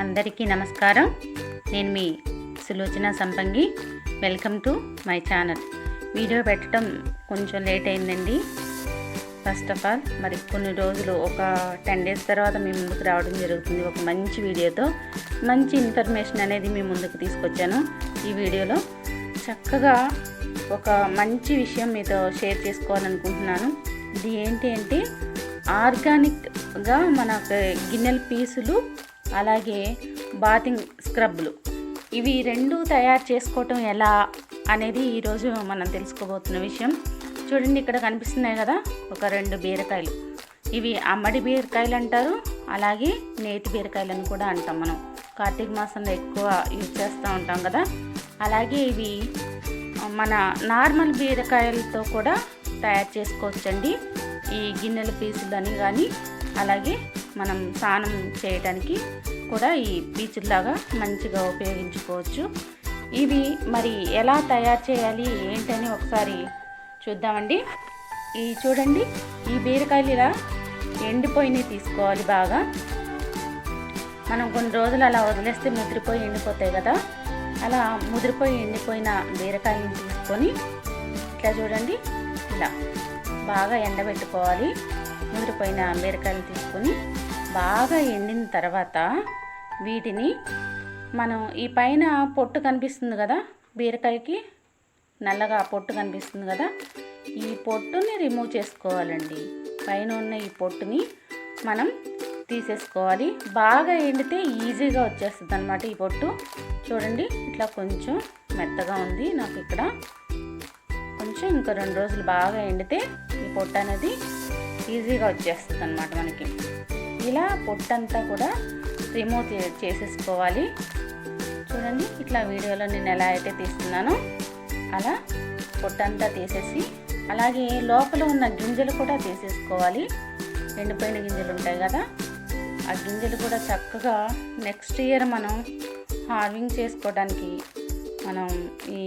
అందరికీ నమస్కారం. నేను మీ Sulochana Sampangi. Welcome to my channel. Video పెట్టడం కొంచెం లేట్ అయిందండి. ఫస్ట్ ఆఫ్ ఆల్ మరి కొన్ని రోజులు ఒక టెన్ డేస్ తర్వాత మీ ముందుకు రావడం జరుగుతుంది. ఒక మంచి వీడియోతో మంచి ఇన్ఫర్మేషన్ అనేది మీ ముందుకు తీసుకొచ్చాను. ఈ వీడియోలో చక్కగా ఒక మంచి విషయం మీతో షేర్ చేసుకోవాలనుకుంటున్నాను. ఇది ఏంటి అంటే ఆర్గానిక్గా మన గిన్నెల పీసులు అలాగే బాతింగ్ స్క్రబ్లు ఇవి రెండు తయారు చేసుకోవటం ఎలా అనేది ఈరోజు మనం తెలుసుకోబోతున్న విషయం. చూడండి ఇక్కడ కనిపిస్తున్నాయి కదా ఒక రెండు బీరకాయలు. ఇవి అమ్మడి బీరకాయలు అంటారు అలాగే నేతి బీరకాయలను కూడా అంటాం మనం. కార్తీక మాసంలో ఎక్కువ యూజ్ చేస్తూ ఉంటాం కదా. అలాగే ఇవి మన నార్మల్ బీరకాయలతో కూడా తయారు చేసుకోవచ్చండి. ఈ గిన్నెల పీసులని కానీ అలాగే మనం స్నానం చేయడానికి కూడా ఈ బీచ్లాగా మంచిగా ఉపయోగించుకోవచ్చు. ఇవి మరి ఎలా తయారు చేయాలి ఏంటని ఒకసారి చూద్దామండి. ఈ చూడండి ఈ బీరకాయలు ఇలా ఎండిపోయినవి తీసుకోవాలి బాగా. మనం కొన్ని రోజులు అలా వదిలేస్తే ముదిరిపోయి ఎండిపోతాయి కదా. అలా ముదిరిపోయి ఎండిపోయిన బీరకాయలను తీసుకొని ఇట్లా చూడండి ఇలా బాగా ఎండబెట్టుకోవాలి. ముదిరిపోయిన బీరకాయలు తీసుకొని బాగా ఎండిన తర్వాత వీటిని మనం ఈ పైన పొట్టు కనిపిస్తుంది కదా బీరకాయకి నల్లగా పొట్టు కనిపిస్తుంది కదా ఈ పొట్టుని రిమూవ్ చేసుకోవాలండి. పైన ఉన్న ఈ పొట్టుని మనం తీసేసుకోవాలి. బాగా ఎండితే ఈజీగా వచ్చేస్తుంది అనమాట ఈ పొట్టు. చూడండి ఇట్లా కొంచెం మెత్తగా ఉంది. నాకు ఇక్కడ కొంచెం ఇంకా రెండు రోజులు బాగా ఎండితే ఈ పొట్టు అనేది ఈజీగా వచ్చేస్తుంది అనమాట మనకి. ఇలా పొట్టంతా కూడా రిమూవ్ చేసేసుకోవాలి. చూడండి ఇట్లా వీడియోలో నేను ఎలా అయితే తీస్తున్నానో అలా పొట్టంతా తీసేసి అలాగే లోపల ఉన్న గింజలు కూడా తీసేసుకోవాలి. ఎండిపోయిన గింజలు ఉంటాయి కదా ఆ గింజలు కూడా చక్కగా నెక్స్ట్ ఇయర్ మనం హార్వింగ్ చేసుకోవడానికి మనం ఈ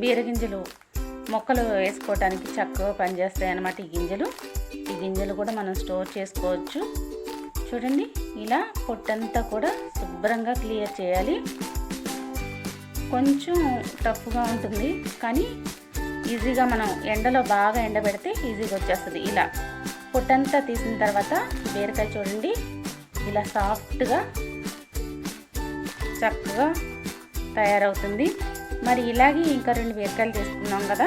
బీర గింజలు మొక్కలు వేసుకోవడానికి చక్కగా పనిచేస్తాయి అన్నమాట ఈ గింజలు. ఈ గింజలు కూడా మనం స్టోర్ చేసుకోవచ్చు. చూడండి ఇలా పొట్టంతా కూడా శుభ్రంగా క్లియర్ చేయాలి. కొంచెం టఫ్గా ఉంటుంది కానీ ఈజీగా మనం ఎండలో బాగా ఎండబెడితే ఈజీగా వచ్చేస్తుంది. ఇలా పొట్టంతా తీసిన తర్వాత బీరకాయ చూడండి ఇలా సాఫ్ట్గా చక్కగా తయారవుతుంది. మరి ఇలాగే ఇంకా రెండు బీరకాయలు తీసుకున్నాం కదా.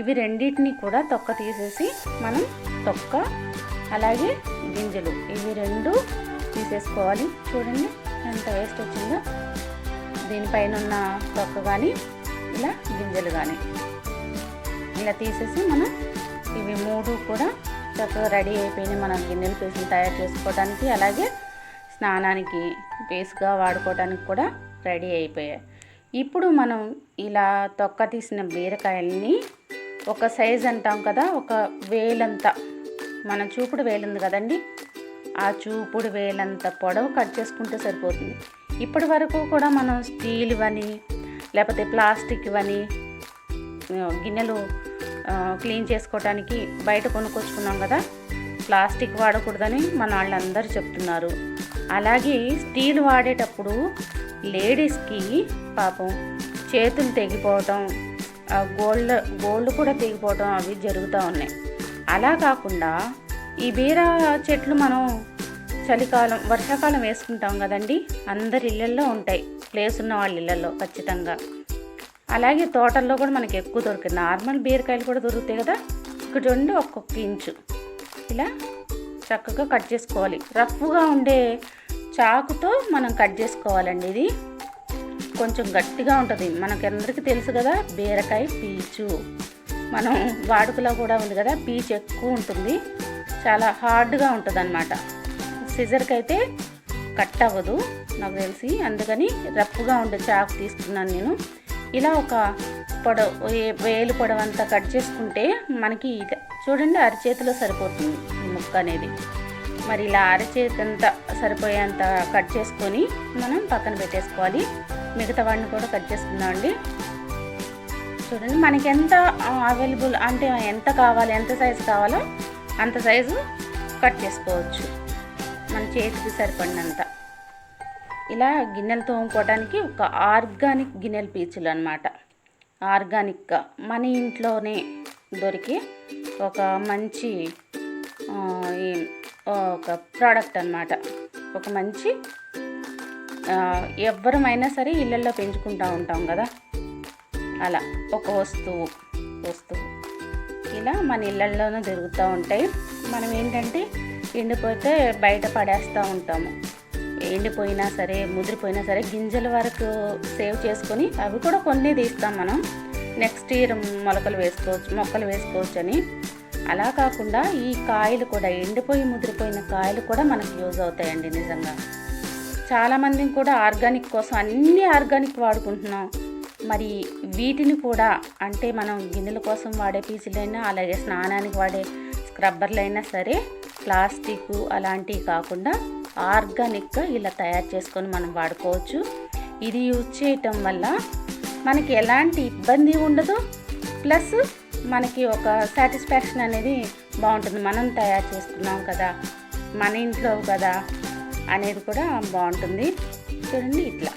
ఇవి రెండింటిని కూడా తొక్క తీసేసి మనం తొక్క అలాగే గింజలు ఇవి రెండు తీసేసుకోవాలి. చూడండి ఎంత వేస్ట్ వచ్చిందో. దీనిపైన ఉన్న తొక్క కానీ ఇలా గింజలు కానీ ఇలా తీసేసి మనం ఇవి మూడు కూడా చక్కగా రెడీ అయిపోయినాయి. మనం గిన్నెలు పీసులు తయారు చేసుకోవడానికి అలాగే స్నానానికి పీసుగా వాడుకోవడానికి కూడా రెడీ అయిపోయాయి. ఇప్పుడు మనం ఇలా తొక్క తీసిన బీరకాయల్ని ఒక సైజ్ అంటాం కదా ఒక వేలంతా. మన చూపుడు వేలుంది కదండి? ఆ చూపుడు వేలంత పొడవు కట్ చేసుకుంటే సరిపోతుంది. ఇప్పటి వరకు కూడా మనం స్టీల్ ఇవని లేకపోతే ప్లాస్టిక్ ఇవని గిన్నెలు క్లీన్ చేసుకోవడానికి బయట కొనుక్కొచ్చుకున్నాం కదా ప్లాస్టిక్ వాడకూడదని మన వాళ్ళందరూ చెప్తున్నారు. అలాగే స్టీల్ వాడేటప్పుడు లేడీస్కి పాపం చేతులు తెగిపోవటం గోల్డ్ గోల్డ్ కూడా తెగిపోవటం అవి జరుగుతూ ఉన్నాయి. అలా కాకుండా ఈ బీర చెట్లు మనం చలికాలం వర్షాకాలం వేసుకుంటాం కదండి అందరి ఇళ్ళల్లో ఉంటాయి. ప్లేస్ ఉన్న వాళ్ళ ఇళ్ళల్లో ఖచ్చితంగా. అలాగే తోటల్లో కూడా మనకి ఎక్కువ దొరికింది నార్మల్ బీరకాయలు కూడా దొరుకుతాయి కదా ఇక్కడ చూడండి ఒక్కొక్క ఇంచు. ఇలా చక్కగా కట్ చేసుకోవాలి. రఫ్గా ఉండే చాకుతో మనం కట్ చేసుకోవాలండి ఇది. కొంచెం గట్టిగా ఉంటుంది. మనకందరికీ తెలుసు కదా బీరకాయ పీచు. మనం వాడుకలో కూడా ఉంది కదా పీచు ఎక్కువ ఉంటుంది. చాలా హార్డ్గా ఉంటుంది అనమాట సిజర్కి అయితే కట్ అవ్వదు నాకు తెలిసి. అందుకని రఫ్గా ఉండే చాకు తీసుకున్నాను నేను. ఇలా ఒక పొడవు వేలు పొడవు అంతా కట్ చేసుకుంటే మనకి చూడండి అరచేతిలో సరిపోతుంది ఈ ముక్క అనేది. మరి ఇలా అరచేతంతా సరిపోయేంత కట్ చేసుకొని మనం పక్కన పెట్టేసుకోవాలి. మిగతా వాడిని కూడా కట్ చేసుకుందామండి చూడండి మనకి ఎంత అవైలబుల్ అంటే ఎంత కావాలి ఎంత సైజు కావాలో అంత సైజు కట్ చేసుకోవచ్చు. మన చేతికి సరిపడినంత. ఇలా గిన్నెలు తోముకోవడానికి ఒక ఆర్గానిక్ గిన్నెల పీచులు అనమాట ఆర్గానిక్గా మన ఇంట్లోనే దొరికి ఒక మంచి ఒక ప్రోడక్ట్ అన్నమాట. ఒక మంచి ఎవరమైనా ఎవ్వరమైనా సరే ఇళ్ళల్లో పెంచుకుంటూ ఉంటాం కదా. అలా ఒక వస్తువు వస్తువు. ఇలా మన ఇళ్ళల్లోనే దొరుకుతూ ఉంటాయి. మనం ఏంటంటే ఎండిపోతే బయట పడేస్తూ ఉంటాము. ఎండిపోయినా సరే ముదిరిపోయినా సరే గింజల వరకు సేవ్ చేసుకొని అవి కూడా కొన్ని తీస్తాం మనం. నెక్స్ట్ ఇయర్ మొలకలు వేసుకోవచ్చు మొక్కలు వేసుకోవచ్చు అని అలా కాకుండా ఈ కాయలు కూడా ఎండిపోయి ముదిరిపోయిన కాయలు కూడా మనకు యూజ్ అవుతాయండి నిజంగా. చాలామందిని కూడా ఆర్గానిక్ కోసం అన్ని ఆర్గానిక్ వాడుకుంటున్నాం. మరి వీటిని కూడా అంటే మనం గిన్నెల కోసం వాడే పీసులైనా అలాగే స్నానానికి వాడే స్క్రబ్బర్లైనా సరే ప్లాస్టిక్ అలాంటివి కాకుండా ఆర్గానిక్గా ఇలా తయారు చేసుకొని మనం వాడుకోవచ్చు. ఇది యూజ్ చేయటం వల్ల మనకి ఎలాంటి ఇబ్బంది ఉండదు. ప్లస్ మనకి ఒక సాటిస్ఫాక్షన్ అనేది బాగుంటుంది. మనం తయారు చేసుకున్నాం కదా మన ఇంట్లో కదా అనేది కూడా బాగుంటుంది. చూడండి ఇట్లా.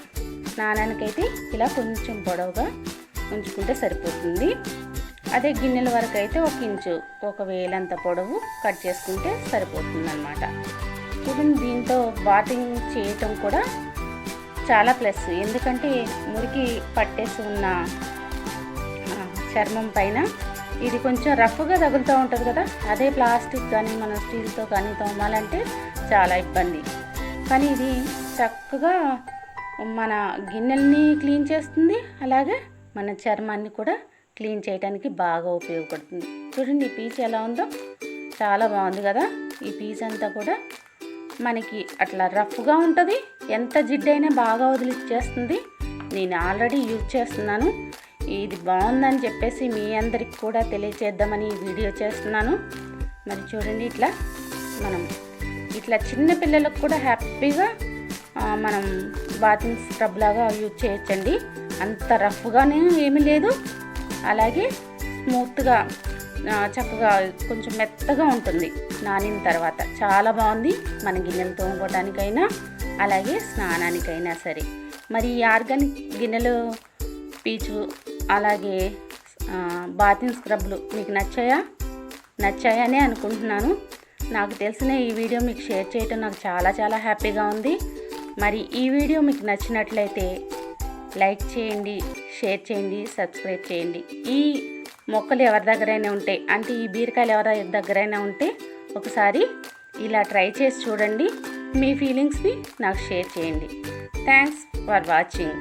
స్నానానికైతే ఇలా కొంచెం పొడవుగా ఉంచుకుంటే సరిపోతుంది. అదే గిన్నెల వరకు అయితే ఒక ఇంచు ఒక వేలంత పొడవు కట్ చేసుకుంటే సరిపోతుంది అనమాట చూడండి దీంతో బాటింగ్ చేయటం కూడా చాలా ప్లస్. ఎందుకంటే మురికి పట్టేసి ఉన్న చర్మం పైన ఇది కొంచెం రఫ్గా తగులుతూ ఉంటుంది కదా. అదే ప్లాస్టిక్ కానీ మన స్టీల్తో కానీ తోమాలంటే చాలా ఇబ్బంది. కానీ ఇది చక్కగా మన గిన్నెల్ని క్లీన్ చేస్తుంది. అలాగే మన చర్మాన్ని కూడా క్లీన్ చేయడానికి బాగా ఉపయోగపడుతుంది. చూడండి ఈ పీస్ ఎలా ఉందో. చాలా బాగుంది కదా. ఈ పీస్ అంతా కూడా మనకి అట్లా రఫ్గా ఉంటుంది. ఎంత జిడ్డైనా బాగా వదిలిచ్చేస్తుంది. నేను ఆల్రెడీ యూజ్ చేస్తున్నాను. ఇది బాగుందని చెప్పేసి మీ అందరికి కూడా తెలియచేద్దామని ఈ వీడియో చేస్తున్నాను. మరి చూడండి ఇట్లా మనం ఇట్లా చిన్న పిల్లలకు కూడా హ్యాపీగా మనం బాతింగ్ స్క్రబ్ లాగా యూజ్ చేయొచ్చండి. అంత రఫ్గానే ఏమీ లేదు. అలాగే స్మూత్గా చక్కగా కొంచెం మెత్తగా ఉంటుంది. నానిన తర్వాత చాలా బాగుంది. మన గిన్నెలు తోముకోవడానికైనా అలాగే స్నానానికైనా సరే. మరి ఆర్గానిక్ గిన్నెలు పీచు అలాగే ఆ, బాతింగ్ స్క్రబ్లు మీకు నచ్చాయా? నచ్చాయనే అనుకుంటున్నాను. నాకు తెలిసిన ఈ వీడియో మీకు షేర్ చేయటం నాకు చాలా చాలా హ్యాపీగా ఉంది. మరి ఈ వీడియో మీకు నచ్చినట్లయితే లైక్ చేయండి షేర్ చేయండి సబ్స్క్రైబ్ చేయండి. ఈ మొక్కలు ఎవరి దగ్గరైనా ఉంటే అంటే ఈ బీరకాయలు ఎవరి దగ్గరైనా ఉంటే ఒకసారి ఇలా ట్రై చేసి చూడండి. మీ ఫీలింగ్స్ని నాకు షేర్ చేయండి. Thanks for watching.